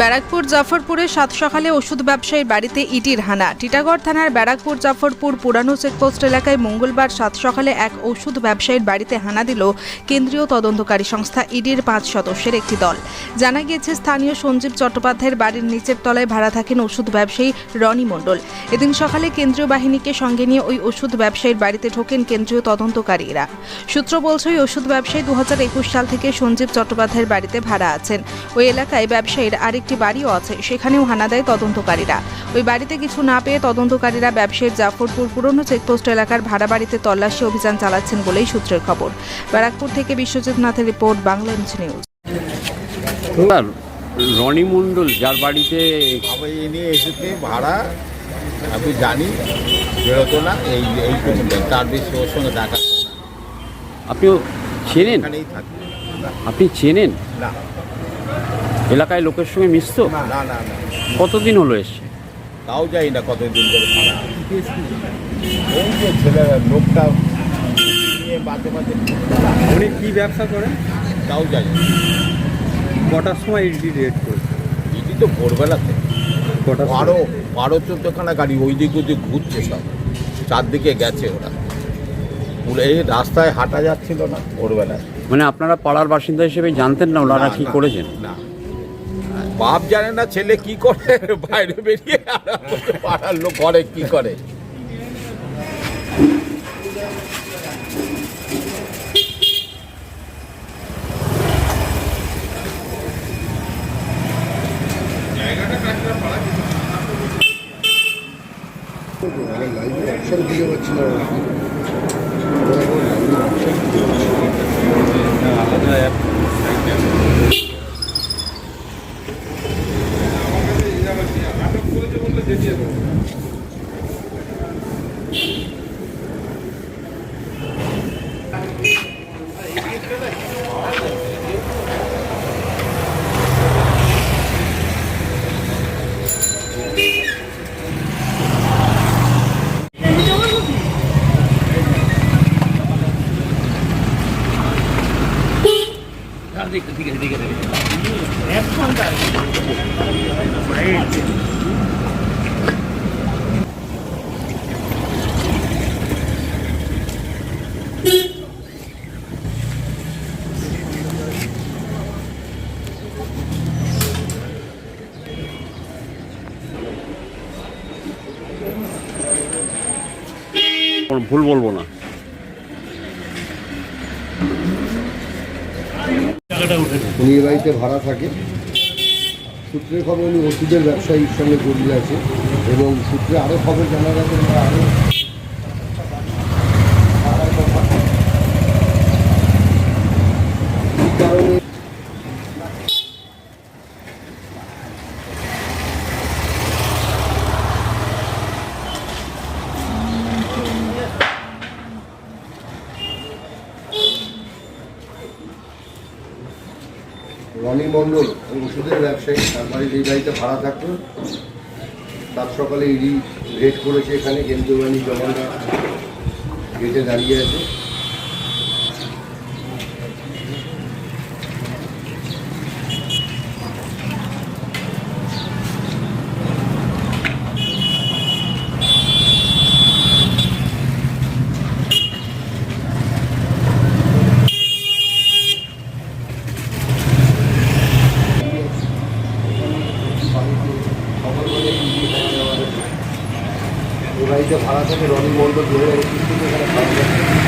ব্যারাকপুর জাফরপুরে সাত সকালে ওষুধ ব্যবসায়ীর বাড়িতে ইটির হানা। টিটাগড় থানার ব্যারাকপুর জাফরপুর পুরানো চেকপোস্ট এলাকায় মঙ্গলবার সাত সকালে এক ওষুধ ব্যবসায়ীর বাড়িতে হানা দিল কেন্দ্রীয় তদন্তকারী সংস্থা ইডির পাঁচ সদস্যের একটি দল। জানা গিয়েছে, স্থানীয় সঞ্জীব চট্টোপাধ্যায়ের বাড়ির নিচের তলায় ভাড়া থাকেন ওষুধ ব্যবসায়ী রনি মণ্ডল। এদিন সকালে কেন্দ্রীয় বাহিনীকে সঙ্গে নিয়ে ওই ওষুধ ব্যবসায়ীর বাড়িতে ঢোকেন কেন্দ্রীয় তদন্তকারীরা। সূত্র বলছে, ওই ওষুধ ব্যবসায়ী দু হাজার একুশ সাল থেকে সঞ্জীব চট্টোপাধ্যায়ের বাড়িতে ভাড়া আছেন। ওই এলাকায় ব্যবসায়ীর আরেকটি বাড়িও আছে সেখানেও হানা দেয় তদন্তকারীরা। ওই বাড়িতে কিছু না পেয়ে তদন্তকারীরা ব্যবসায়ীর জাফরপুর পুরনো চেকপোস্ট এলাকার ভাড়া বাড়িতে তল্লাশি অভিযান চালাচ্ছেন বলেই সূত্রের খবর। ব্যারাকপুর থেকে বিশ্বজিৎ নাথের রিপোর্ট বাংলা এমস নিউজ। রনি মণ্ডল যার বাড়িতে নিয়ে এসেছে ভাড়া আমি জানি বেরোতো না এই এই তার বেশি ওর সঙ্গে দেখা আপনিও চেনেন? আপনি চেনেন? না। এলাকায় লোকের সঙ্গে মিশতো না না না কতদিন হলো এসছে তাও যাই না কতদিন ধরে ভাড়া এই যে ছেলে লোকটা নিয়ে উনি কি ব্যবসা করেন? তাও যাই না। কটার সময় ইডি রেড করে? ইডি তো ভোরবেলাতে কটার সময়? বারো বারো চোদ্দখানা গাড়ি ওই দিক ওদিক ঘুরছে সব। চারদিকে গেছে ওরা। পুরো এই রাস্তায় হাঁটা যাচ্ছিল না ভোরবেলায়। মানে আপনারা পাড়ার বাসিন্দা হিসেবে জানতেন না ওনারা না, কি না, করেছেন? না। বাপ জানে না ছেলে কি করে বাইরে বেরিয়ে পাড়ার লোক করে কি করে। মানে ভুল বলব না। উনি বাড়িতে ভাড়া থাকে। সূত্রের খবর উনি ওষুধের ব্যবসায়ীর সঙ্গে জড়িয়ে আছে এবং সূত্রে আরও খবর জানা গেছে আরও এই কারণে রনি মণ্ডল, ওষুধের ব্যবসায়ী, তার বাড়িতে এই বাড়িতে ভাড়া থাকতো, তার সকালে ইডি রেড করেছে এখানে, কেন্দ্রীয় বাহিনী জওয়ানরা গেটে দাঁড়িয়ে আছে খবর বলে ইডি এখানে হয়েছে। বাড়িতে ভাড়া থাকে রনি মন্ডল দু হাজার একুশ এখানে ভাড়া থাকে